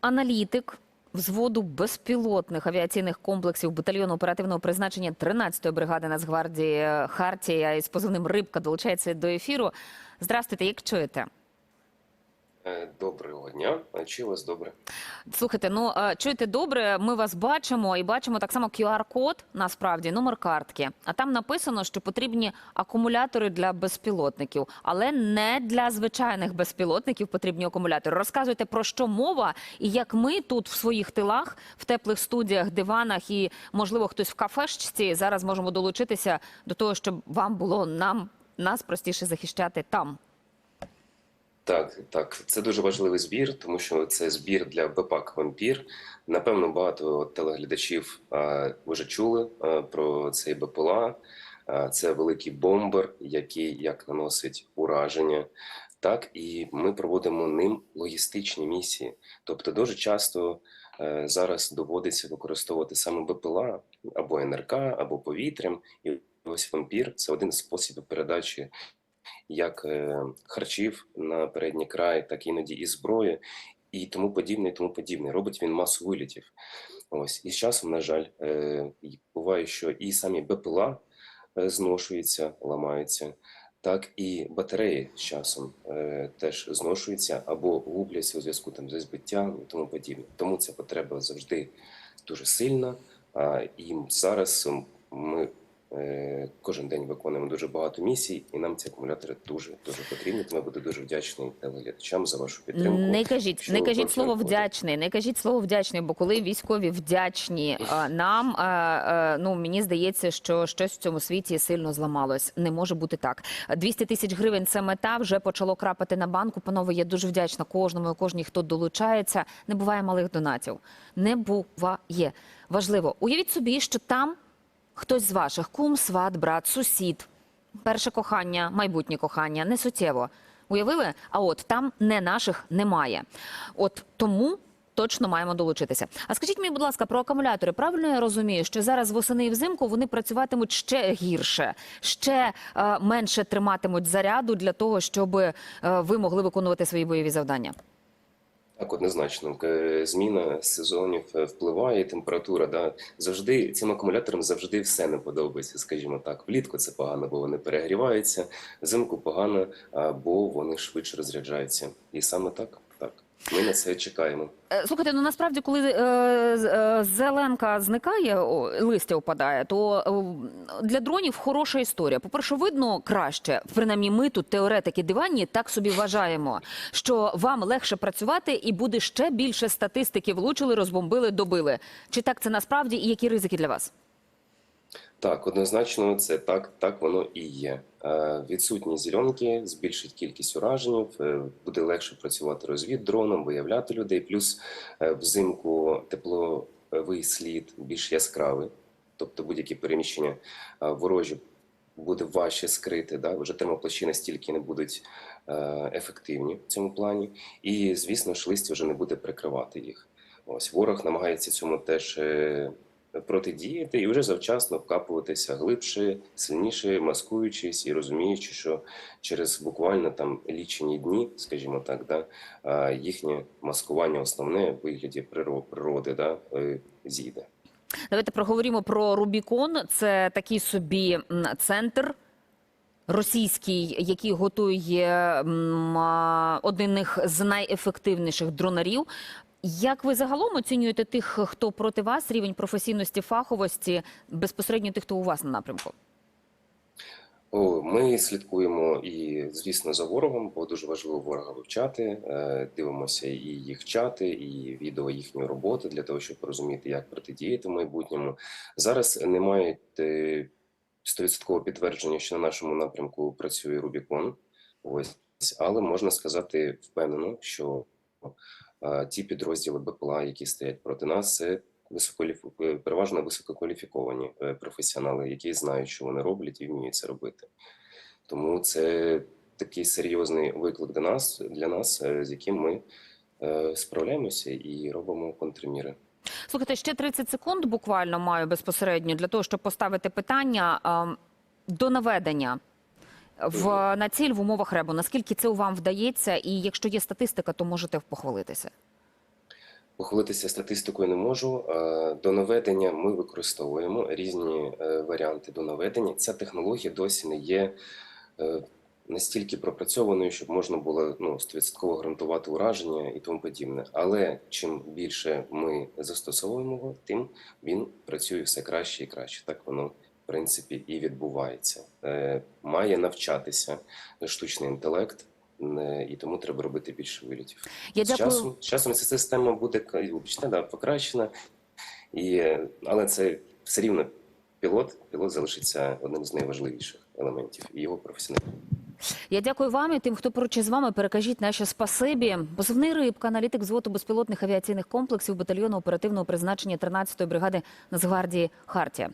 аналітик взводу безпілотних авіаційних комплексів батальйону оперативного призначення 13-ї бригади Нацгвардії Хартія із позивним Рибка долучається до ефіру. Здравствуйте, як чуєте? Е, Доброго дня. Чи вас добре? Слухайте, ну е, чуєте добре, ми вас бачимо і бачимо так само QR-код, насправді, номер картки. А там написано, що потрібні акумулятори для безпілотників, але не для звичайних безпілотників потрібні акумулятори. Розказуйте про що мова і як ми тут в своїх тилах, в теплих студіях, диванах і, можливо, хтось в кафешці зараз можемо долучитися до того, щоб вам було нам нас простіше захищати там. Так, так, це дуже важливий збір, тому що це збір для БПАК Вампір. Напевно, багато телеглядачів а, вже чули а, про цей БПЛА. А, це великий бомбер, який як наносить ураження. Так, і ми проводимо ним логістичні місії. Тобто, дуже часто е, зараз доводиться використовувати саме БПЛА або НРК, або повітрям. І ось вампір це один з способів передачі як е, харчів на передній край, так іноді і зброї, і тому подібне, і тому подібне. Робить він масу вилітів. Ось і з часом, на жаль, е, буває, що і самі БПЛА е, зношуються, ламаються. Так і батареї з часом е, теж зношуються або губляться у зв'язку там зі збиттям і тому подібне. Тому ця потреба завжди дуже сильна. А, і зараз ми кожен день виконуємо дуже багато місій, і нам ці акумулятори дуже дуже потрібні. Тому я буду дуже вдячний телеглядачам за вашу підтримку. Не кажіть, не кажіть слово вдячний, не кажіть слово вдячний, бо коли військові вдячні нам, а, а, ну мені здається, що щось в цьому світі сильно зламалось. Не може бути так. 200 тисяч гривень це мета. Вже почало крапати на банку. Панове, я дуже вдячна кожному, і кожній, хто долучається. Не буває малих донатів. Не буває. Важливо. Уявіть собі, що там хтось з ваших кум, сват, брат, сусід, перше кохання, майбутнє кохання, не суттєво. Уявили? А от там не наших немає. От тому. Точно маємо долучитися. А скажіть мені, будь ласка, про акумулятори. Правильно я розумію, що зараз восени і взимку вони працюватимуть ще гірше, ще е, менше триматимуть заряду для того, щоб е, ви могли виконувати свої бойові завдання. Так, однозначно, Е, зміна сезонів е, впливає, температура. Да. Завжди цим акумуляторам завжди все не подобається, скажімо так. Влітку це погано, бо вони перегріваються, взимку погано, бо вони швидше розряджаються. І саме так. Ми на це чекаємо. Е, Слухайте, ну насправді, коли е, е, зеленка зникає, о, листя опадає, то е, для дронів хороша історія. По-перше, видно краще, принаймні ми тут, теоретики диванні, так собі вважаємо, що вам легше працювати і буде ще більше статистики влучили, розбомбили, добили. Чи так це насправді і які ризики для вас? Так, однозначно, це так, так воно і є. Е, Відсутність зеленки збільшить кількість уражень, е, буде легше працювати розвіддроном, виявляти людей. Плюс е, взимку тепловий слід більш яскравий, тобто будь-які переміщення ворожі буде важче скрити. Да? Вже термоплащі настільки не будуть ефективні в цьому плані. І, звісно ж, листя вже не буде прикривати їх. Ось ворог намагається цьому теж. Протидіяти і вже завчасно вкапуватися глибше, сильніше, маскуючись і розуміючи, що через буквально там лічені дні, скажімо так, да, їхнє маскування основне в вигляді природи да, е, зійде. Давайте проговоримо про Рубікон. Це такий собі центр. Російський, який готує один з найефективніших дронарів. Як ви загалом оцінюєте тих, хто проти вас, рівень професійності, фаховості, безпосередньо тих, хто у вас на напрямку? Ми слідкуємо і, звісно, за ворогом, бо дуже важливо ворога вивчати. Е, Дивимося і їх чати, і відео їхньої роботи для того, щоб розуміти, як протидіяти в майбутньому. Зараз немає е, стовідсоткового підтвердження, що на нашому напрямку працює Рубікон. Ось, але можна сказати впевнено, що ті підрозділи БПЛА, які стоять проти нас, це високоліф... е, переважно висококваліфіковані е, професіонали, які знають, що вони роблять і вміють це робити. Тому це такий серйозний виклик для нас, для нас е, з яким ми справляємося і робимо контрміри. Слухайте, ще 30 секунд буквально маю безпосередньо для того, щоб поставити питання до наведення в на ціль в умовах ребу. Наскільки це вам вдається? І якщо є статистика, то можете похвалитися. Похвалитися статистикою не можу. Е, До наведення ми використовуємо різні е, варіанти до наведення. Ця технологія досі не є е, настільки пропрацьованою, щоб можна було ну, 100% гарантувати ураження і тому подібне. Але чим більше ми застосовуємо його, тим він працює все краще і краще. Так воно принципі і відбувається. Е, Має навчатися штучний інтелект. е, І тому треба робити більше вилітів. Я З дякую. часом, з часом ця система буде ка- вибачте, да, покращена, і, е, але це все рівно пілот. Пілот залишиться одним з найважливіших елементів і його професіоналізм. Я дякую вам і тим, хто поруч із вами. Перекажіть наші спасибі. Позивний рибка, аналітик взводу безпілотних авіаційних комплексів батальйону оперативного призначення 13-ї бригади Нацгвардії Хартія.